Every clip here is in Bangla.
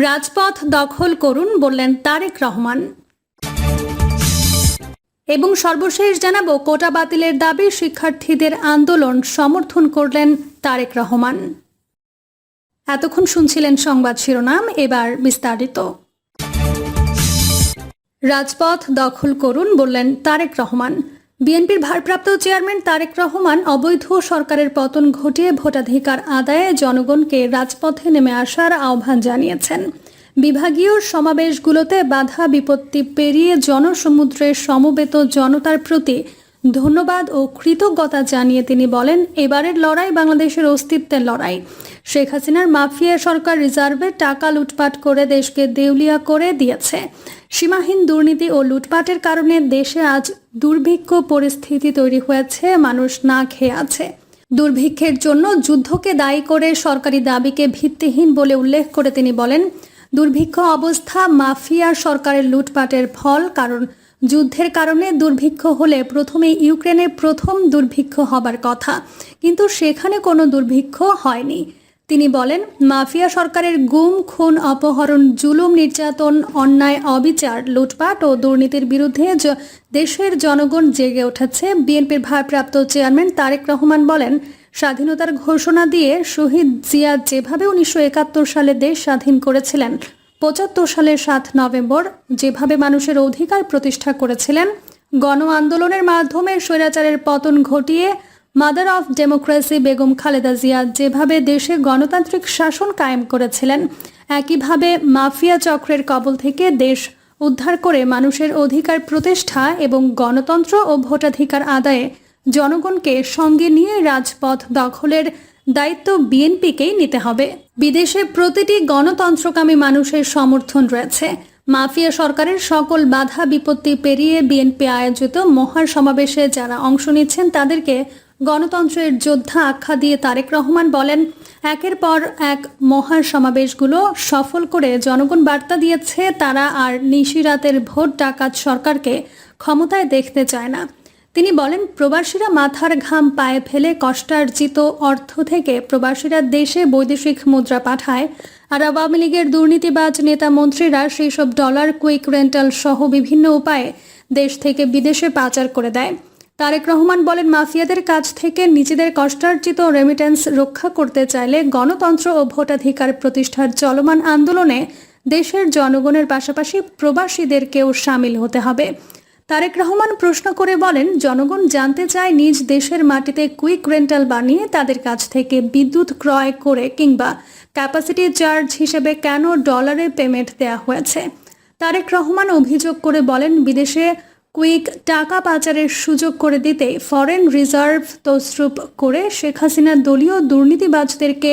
রাজপথ দখল করুন বললেন তারেক রহমান। এবং সর্বশেষ জানাব, কোটা বাতিলের দাবি শিক্ষার্থীদের আন্দোলন সমর্থন করলেন তারেক রহমান। এতক্ষণ শুনছিলেন সংবাদ শিরোনাম, এবার বিস্তারিত। রাজপথ দখল করুন বললেন তারেক রহমান। বিএনপির ভারপ্রাপ্ত চেয়ারম্যান তারেক রহমান অবৈধ সরকারের পতন ঘটিয়ে ভোটাধিকার আদায়ে জনগণকে রাজপথে নেমে আসার আহ্বান জানিয়েছেন। বিভাগীয় সমাবেশগুলোতে বাধা বিপত্তি পেরিয়ে জনসমুদ্রের সমবেত জনতার প্রতি ধন্যবাদ ও কৃতজ্ঞতা জানিয়ে তিনি বলেন, এবারের লড়াই বাংলাদেশের অস্তিত্বের লড়াই। শেখ হাসিনার মাফিয়া সরকার রিজার্ভে টাকা লুটপাট করে দেশকে দেউলিয়া করে দিয়েছে। সীমাহীন দুর্নীতি ও লুটপাটের কারণে দেশে আজ দুর্ভিক্ষ পরিস্থিতি তৈরি হয়েছে, মানুষ না খেয়ে আছে। দুর্ভিক্ষের জন্য যুদ্ধকে দায়ী করে সরকারি দাবিকে ভিত্তিহীন বলে উল্লেখ করে তিনি বলেন, দুর্ভিক্ষ অবস্থা মাফিয়া সরকারের লুটপাটের ফল, কারণ যুদ্ধের কারণে দুর্ভিক্ষ হলে প্রথমে ইউক্রেনে প্রথম দুর্ভিক্ষ হবার কথা। কিন্তু সেখানে কোনো দুর্ভিক্ষ হয়নি। তিনি বলেন, মাফিয়া সরকারের গুম, খুন, অপহরণ, জুলুম, নির্যাতন, অন্যায়, অবিচার, লুটপাট ও দুর্নীতির বিরুদ্ধে দেশের জনগণ জেগে উঠেছে। বিএনপির ভারপ্রাপ্ত চেয়ারম্যান তারেক রহমান বলেন, স্বাধীনতার ঘোষণা দিয়ে শহীদ জিয়া যেভাবে উনিশশো একাত্তর সালে দেশ স্বাধীন করেছিলেন, পঁচাত্তর সালের সাত নভেম্বর যেভাবে মানুষের অধিকার প্রতিষ্ঠা করেছিলেন, গণ আন্দোলনের মাধ্যমে স্বৈরাচারের পতন ঘটিয়ে mother of democracy Begum Khaleda Zia যেভাবে দেশে গণতান্ত্রিক শাসন কায়েম করেছিলেন, একইভাবে মাফিয়া চক্রের কবল থেকে দেশ উদ্ধার করে মানুষের অধিকার প্রতিষ্ঠা এবং গণতন্ত্র ও ভোটাধিকার আদায়ে জনগণকে সঙ্গে নিয়ে রাজপথ দখলের দায়িত্ব বিএনপিকেই নিতে হবে। বিদেশে প্রতিটি গণতন্ত্রকামী মানুষের সমর্থন রয়েছে। মাফিয়া সরকারের সকল বাধা বিপত্তি পেরিয়ে বিএনপি আয়োজিত মহার সমাবেশে যারা অংশ নিচ্ছেন, তাদেরকে গণতন্ত্রের যোদ্ধা আখ্যা দিয়ে তারেক রহমান বলেন, একের পর এক মহার সমাবেশগুলো সফল করে জনগণ বার্তা দিয়েছে, তারা আর নিশিরাতের ভোট ডাকাত সরকারকে ক্ষমতায় দেখতে চায় না। তিনি বলেন, প্রবাসীরা মাথার ঘাম পায়ে ফেলে কষ্টার্জিত অর্থ থেকে প্রবাসীরা দেশে বৈদেশিক মুদ্রা পাঠায় আর আওয়ামী লীগের দুর্নীতিবাজ নেতা মন্ত্রীরা সেই সব ডলার, কুইক রেন্টাল সহ বিভিন্ন উপায়ে দেশ থেকে বিদেশে পাচার করে দেয়। তারেক রহমান বলেন, মাফিয়াদের কাছ থেকে নিজেদের কষ্টার্জিত রেমিটেন্স রক্ষা করতে চাইলে গণতন্ত্র ও ভোটাধিকার প্রতিষ্ঠার চলমান আন্দোলনে দেশের জনগণের পাশাপাশি প্রবাসীদেরকেও সামিল হতে হবে। তারেক রহমান প্রশ্ন করে বলেন, জনগণ জানতে চায় নিজ দেশের মাটিতে কুইক রেন্টাল বানিয়ে তাদের কাছ থেকে বিদ্যুৎ ক্রয় করে কিংবা ক্যাপাসিটি চার্জ হিসেবে কেন ডলারে পেমেন্ট দেওয়া হয়েছে। তারেক রহমান অভিযোগ করে বলেন, বিদেশে কুইক টাকা পাচারের সুযোগ করে দিতে ফরেন রিজার্ভ তসরুপ করে শেখ হাসিনা দলীয় দুর্নীতিবাজদেরকে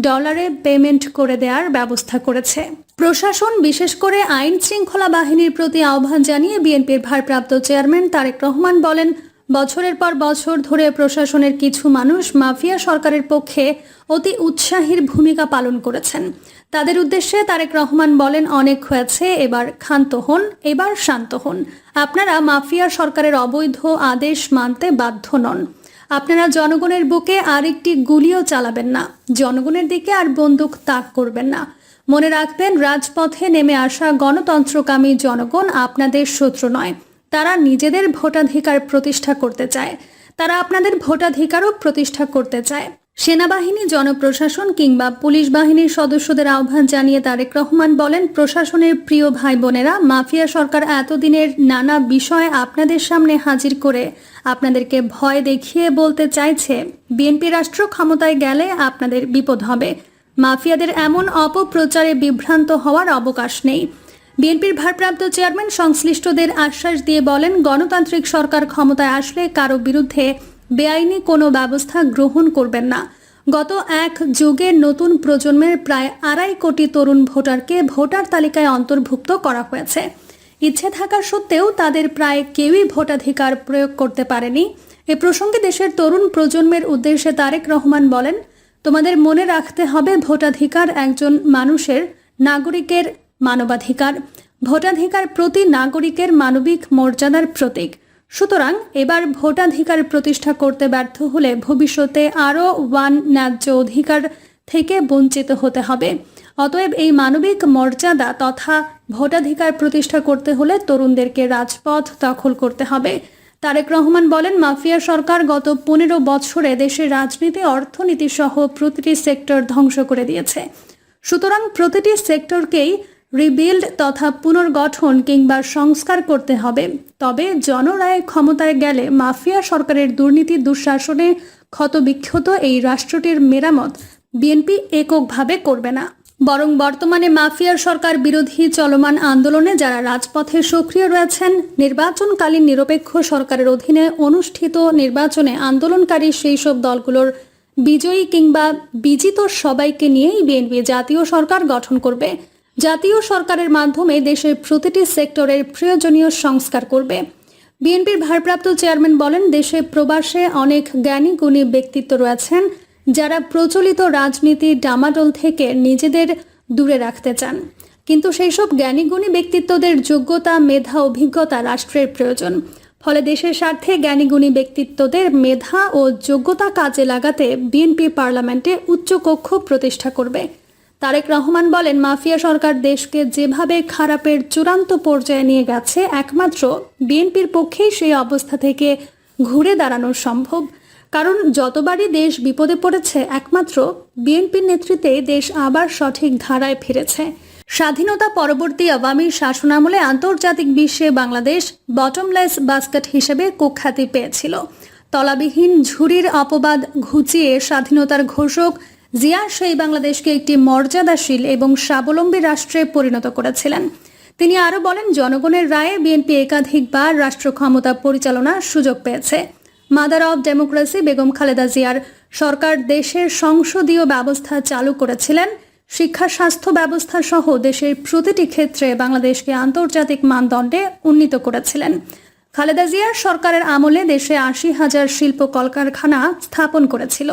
ডলারে পেমেন্ট করে দেওয়ার ব্যবস্থা করেছে। প্রশাসন বিশেষ করে আইন শৃঙ্খলা বাহিনীর প্রতি আহ্বান জানিয়ে বিএনপির ভারপ্রাপ্ত চেয়ারম্যান তারেক রহমান বলেন বছরের পর বছর ধরে প্রশাসনের কিছু মানুষ মাফিয়া সরকারের পক্ষে অতি উৎসাহীর ভূমিকা পালন করেছেন। তাদের উদ্দেশ্যে তারেক রহমান বলেন, অনেক হয়েছে, এবার ক্ষান্ত হন, এবার শান্ত হন। আপনারা মাফিয়া সরকারের অবৈধ আদেশ মানতে বাধ্য নন। আপনারা জনগণের বুকে আরেকটি গুলিও চালাবেন না। জনগণের দিকে আর বন্দুক তাক করবেন না। মনে রাখবেন, রাজপথে নেমে আসা গণতন্ত্রকামী জনগণ আপনাদের শত্রু নয়। তারা নিজেদের ভোটাধিকার প্রতিষ্ঠা করতে চায়। তারা আপনাদের ভোটাধিকারও প্রতিষ্ঠা করতে চায়। সেনাবাহিনী, জনপ্রশাসন কিংবা পুলিশ বাহিনীর সদস্যদের আহ্বান জানিয়ে তারেক রহমান বলেন, প্রশাসনের প্রিয় ভাই বোনেরা মাফিয়া সরকার এতদিনের নানা বিষয় আপনাদের সামনে হাজির করে আপনাদেরকে ভয় দেখিয়ে বলতে চাইছে। বিএনপি রাষ্ট্র ক্ষমতায় গেলে আপনাদের বিপদ হবে। মাফিয়াদের এমন অপপ্রচারে বিভ্রান্ত হওয়ার অবকাশ নেই। বিএনপির ভারপ্রাপ্ত চেয়ারম্যান সংশ্লিষ্টদের আশ্বাস দিয়ে বলেন, গণতান্ত্রিক সরকার ক্ষমতায় আসলে কারও বিরুদ্ধে বেআইনি কোনো ব্যবস্থা গ্রহণ করবেন না। গত এক যুগে নতুন প্রজন্মের প্রায় আড়াই কোটি তরুণ ভোটারকে ভোটার তালিকায় অন্তর্ভুক্ত করা হয়েছে। ইচ্ছে থাকা সত্ত্বেও তাদের প্রায় কেউই ভোটাধিকার প্রয়োগ করতে পারেনি। এ প্রসঙ্গে দেশের তরুণ প্রজন্মের উদ্দেশ্যে তারেক রহমান বলেন, তোমাদের মনে রাখতে হবে ভোটাধিকার একজন মানুষের, নাগরিকের মানবাধিকার, ভোটাধিকার প্রতি নাগরিকের মানবিক মর্যাদার প্রতীক। সুতরাং এবার ভোটাধিকার প্রতিষ্ঠা করতে ব্যর্থ হলে ভবিষ্যতে আরও ওয়ান ন্যায্য অধিকার থেকে বঞ্চিত হতে হবে। অতএব এই মানবিক মর্যাদা তথা ভোটাধিকার প্রতিষ্ঠা করতে হলে তরুণদেরকে রাজপথ দখল করতে হবে। তারেক রহমান বলেন, মাফিয়া সরকার গত পনেরো বছরে দেশের রাজনীতি, অর্থনীতি সহ প্রতিটি সেক্টর ধ্বংস করে দিয়েছে। সুতরাং প্রতিটি সেক্টরকেই রিবিল্ড তথা পুনর্গঠন কিংবা সংস্কার করতে হবে। তবে জনরায় ক্ষমতায় গেলে মাফিয়া সরকারের দুর্নীতি দুঃশাসনে ক্ষতবিক্ষত এই রাষ্ট্রটির মেরামত বিএনপি এককভাবে করবে না। বরং বর্তমানে মাফিয়ার সরকার বিরোধী চলমান আন্দোলনে যারা রাজপথে সক্রিয় রয়েছেন, নির্বাচনকালীন নিরপেক্ষ সরকারের অধীনে অনুষ্ঠিত নির্বাচনে আন্দোলনকারী সেই সব দলগুলোর বিজয়ী কিংবা বিজিত সবাইকে নিয়েই বিএনপি জাতীয় সরকার গঠন করবে। জাতীয় সরকারের মাধ্যমে দেশের প্রতিটি সেক্টরের প্রয়োজনীয় সংস্কার করবে। বিএনপির ভারপ্রাপ্ত চেয়ারম্যান বলেন, দেশে প্রবাসে অনেক জ্ঞানী, গুণী ব্যক্তিত্ব রয়েছেন যারা প্রচলিত রাজনীতি ডামাডোল থেকে নিজেদের দূরে রাখতে চান। কিন্তু সেই সব জ্ঞানীগুণী ব্যক্তিত্বদের যোগ্যতা, মেধা, অভিজ্ঞতা রাষ্ট্রের প্রয়োজন। ফলে দেশের স্বার্থে জ্ঞানীগুণী ব্যক্তিত্বদের মেধা ও যোগ্যতা কাজে লাগাতে বিএনপি পার্লামেন্টে উচ্চকক্ষ প্রতিষ্ঠা করবে। তারেক রহমান বলেন, মাফিয়া সরকার দেশকে যেভাবে খারাপের চূড়ান্ত পর্যায়ে নিয়ে গেছে, একমাত্র বিএনপির পক্ষেই সেই অবস্থা থেকে ঘুরে দাঁড়ানো সম্ভব। কারণ যতবারই দেশ বিপদে পড়েছে, একমাত্র বিএনপির নেতৃত্বে দেশ আবার সঠিক ধারায় ফিরেছে। স্বাধীনতা পরবর্তী আওয়ামী শাসনামলে আন্তর্জাতিক বিশ্বে বাংলাদেশ বটমলেস বাস্কেট হিসেবে কুখ্যাতি পেয়েছিল। তলাবিহীন ঝুরির অপবাদ ঘুচিয়ে স্বাধীনতার ঘোষক জিয়া সেই বাংলাদেশকে একটি মর্যাদাশীল এবং স্বাবলম্বী রাষ্ট্রে পরিণত করেছিলেন। তিনি আরও বলেন, জনগণের রায়ে বিএনপি একাধিকবার রাষ্ট্র ক্ষমতা পরিচালনার সুযোগ পেয়েছে। Mother of democracy Begum Khaleda জিয়ার সরকার দেশের সংসদীয় ব্যবস্থা চালু করেছিলেন। শিক্ষা, স্বাস্থ্য ব্যবস্থা সহ দেশের প্রতিটি ক্ষেত্রে বাংলাদেশকে আন্তর্জাতিক মানদণ্ডে উন্নীত করেছিলেন। খালেদা জিয়ার সরকারের আমলে দেশে আশি হাজার শিল্প কলকারখানা স্থাপন করেছিল।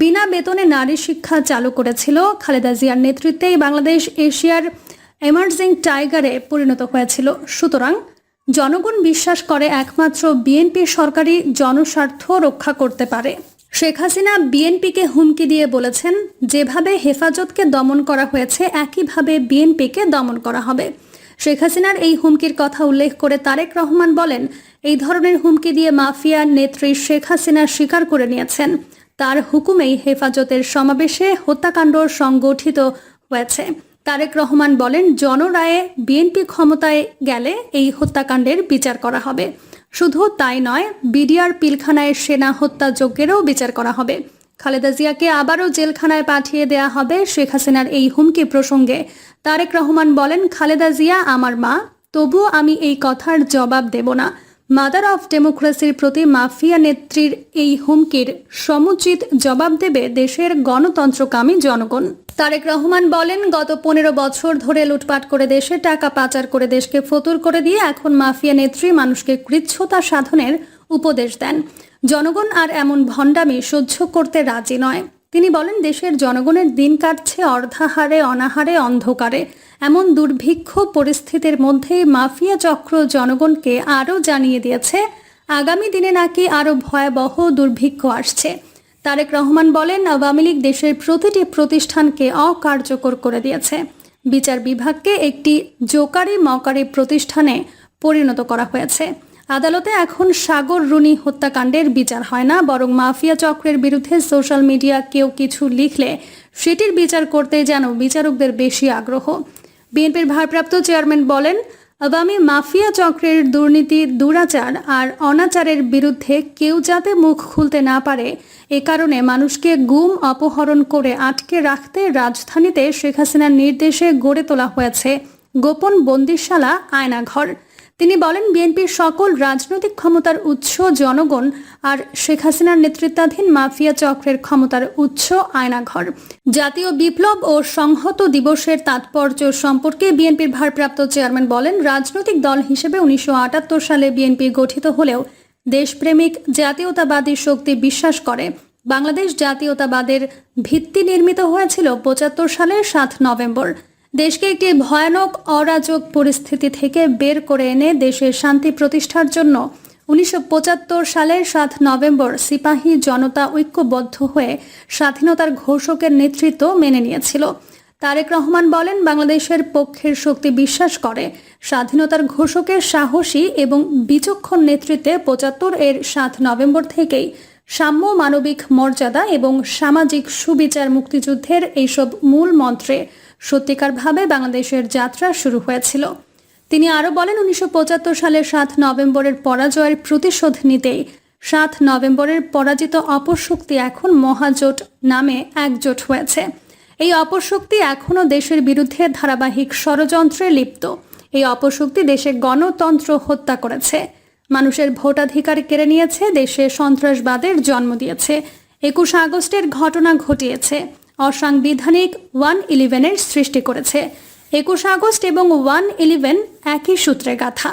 বিনা বেতনে নারী শিক্ষা চালু করেছিল। খালেদা জিয়ার নেতৃত্বেই বাংলাদেশ এশিয়ার এমার্জিং টাইগারে পরিণত হয়েছিল। সুতরাং জনগণ বিশ্বাস করে একমাত্র বিএনপি সরকারি জনস্বার্থ রক্ষা করতে পারে। শেখ হাসিনা বিএনপিকে হুমকি দিয়ে বলেছেন, যেভাবে হেফাজতকে দমন করা হয়েছে, একইভাবে বিএনপিকে দমন করা হবে। শেখ হাসিনার এই হুমকির কথা উল্লেখ করে তারেক রহমান বলেন, এই ধরনের হুমকি দিয়ে মাফিয়ার নেত্রী শেখ হাসিনা স্বীকার করে নিয়েছেন। তার হুকুমেই হেফাজতের সমাবেশে হত্যাকাণ্ড সংগঠিত হয়েছে। তারেক রহমান বলেন, জনরায়ে বিএনপি ক্ষমতায় গেলে এই হত্যাকাণ্ডের বিচার করা হবে। শুধু তাই নয়, বিডিআর পিলখানায় সেনা হত্যাযজ্ঞেরও বিচার করা হবে। খালেদা জিয়াকে আবারও জেলখানায় পাঠিয়ে দেয়া হবে শেখ হাসিনার এই হুমকি প্রসঙ্গে। তারেক রহমান বলেন, খালেদা জিয়া আমার মা, তবুও আমি এই কথার জবাব দেব না। মাদার অফ ডেমোক্রেসির প্রতি মাফিয়া নেত্রীর এই হুমকির সমুচিত জবাব দেবে দেশের গণতন্ত্রকামী জনগণ। তারেক রহমান বলেন, গত পনেরো বছর ধরে লুটপাট করে দেশে টাকা পাচার করে দেশকে ফতুর করে দিয়ে এখন মাফিয়া নেত্রী মানুষকে কৃচ্ছতা সাধনের উপদেশ দেন। জনগণ আর এমন ভণ্ডামি সহ্য করতে রাজি নয়। তিনি বলেন, দেশের জনগণের দিন কাটছে অর্ধাহারে, অনাহারে, অন্ধকারে। এমন দুর্ভিক্ষ পরিস্থিতির মধ্যেই মাফিয়া চক্র জনগণকে আরও জানিয়ে দিয়েছে, আগামী দিনে নাকি আরও ভয়াবহ দুর্ভিক্ষ আসছে। তারেক রহমান বলেন, আওয়ামী লীগ দেশের প্রতিটি প্রতিষ্ঠানকে অকার্যকর করে দিয়েছে। বিচার বিভাগকে একটি জোকারি মকারি প্রতিষ্ঠানে পরিণত করা হয়েছে। আদালতে এখন সাগর রুনি হত্যাকাণ্ডের বিচার হয় না, বরং মাফিয়া চক্রের বিরুদ্ধে সোশ্যাল মিডিয়া কেউ কিছু লিখলে সেটির বিচার করতে যেন বিচারকদের বেশি আগ্রহ। বিএনপির ভারপ্রাপ্ত চেয়ারম্যান বলেন আওয়ামী মাফিয়া চক্রের দুর্নীতি, দুরাচার আর অনাচারের বিরুদ্ধে কেউ যাতে মুখ খুলতে না পারে, এ কারণে মানুষকে গুম, অপহরণ করে আটকে রাখতে রাজধানীতে শেখ হাসিনার নির্দেশে গড়ে তোলা হয়েছে গোপন বন্দিশালা, আয়নাঘর। তিনি বলেন, বিএনপির সকল রাজনৈতিক ক্ষমতার উৎস জনগণ আর শেখ হাসিনার নেতৃত্বাধীন মাফিয়া চক্রের ক্ষমতার উৎস আয়নাঘর। জাতীয় বিপ্লব ও সংহত দিবসের তাৎপর্য সম্পর্কে বিএনপির ভারপ্রাপ্ত চেয়ারম্যান বলেন, রাজনৈতিক দল হিসেবে উনিশশো আটাত্তর সালে বিএনপি গঠিত হলেও দেশপ্রেমিক জাতীয়তাবাদী শক্তি বিশ্বাস করে। বাংলাদেশ জাতীয়তাবাদের ভিত্তি নির্মিত হয়েছিল পঁচাত্তর সালের সাত নভেম্বর। দেশকে একটি ভয়ানক অরাজক পরিস্থিতি থেকে বের করে এনে দেশের শান্তি প্রতিষ্ঠার জন্য উনিশশো পঁচাত্তর সালের সাত নভেম্বর সিপাহী জনতা ঐক্যবদ্ধ হয়ে স্বাধীনতার ঘোষকের নেতৃত্ব মেনে নিয়েছিল। তারেক রহমান বলেন, বাংলাদেশের পক্ষের শক্তি বিশ্বাস করে, স্বাধীনতার ঘোষকের সাহসী এবং বিচক্ষণ নেতৃত্বে পঁচাত্তর এর সাত নভেম্বর থেকেই সাম্য মানবিক মর্যাদা এবং সামাজিক সুবিচার মুক্তিযুদ্ধের এইসব মূল মন্ত্রে সত্যিকারভাবে বাংলাদেশের যাত্রা শুরু হয়েছিল। তিনি আরও বলেন, উনিশশো সালের সাত নভেম্বরের পরাজয়ের প্রতিশোধ নিতেই সাত নভেম্বরের পরাজিত অপশক্তি এখন মহাজোট নামে একজোট হয়েছে। এই অপশক্তি এখনও দেশের বিরুদ্ধে ধারাবাহিক ষড়যন্ত্রে লিপ্ত। এই অপশক্তি দেশে গণতন্ত্র হত্যা করেছে। মানুষের ভোটাধিকার কেড়ে নিয়েছে, দেশে সন্ত্রাসবাদের জন্ম দিয়েছে। একুশ আগস্টের ঘটনা ঘটিয়েছে। অসাংবিধানিক ওয়ান ইলেভেনের সৃষ্টি করেছে। একুশ আগস্ট এবং ওয়ান ইলেভেন একই সূত্রে গাথা।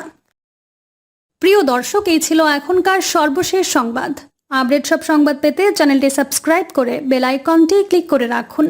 প্রিয় দর্শক, এই ছিল এখনকার সর্বশেষ সংবাদ। আপডেট সব সংবাদ পেতে চ্যানেলটি সাবস্ক্রাইব করে বেল আইকনটি ক্লিক করে রাখুন।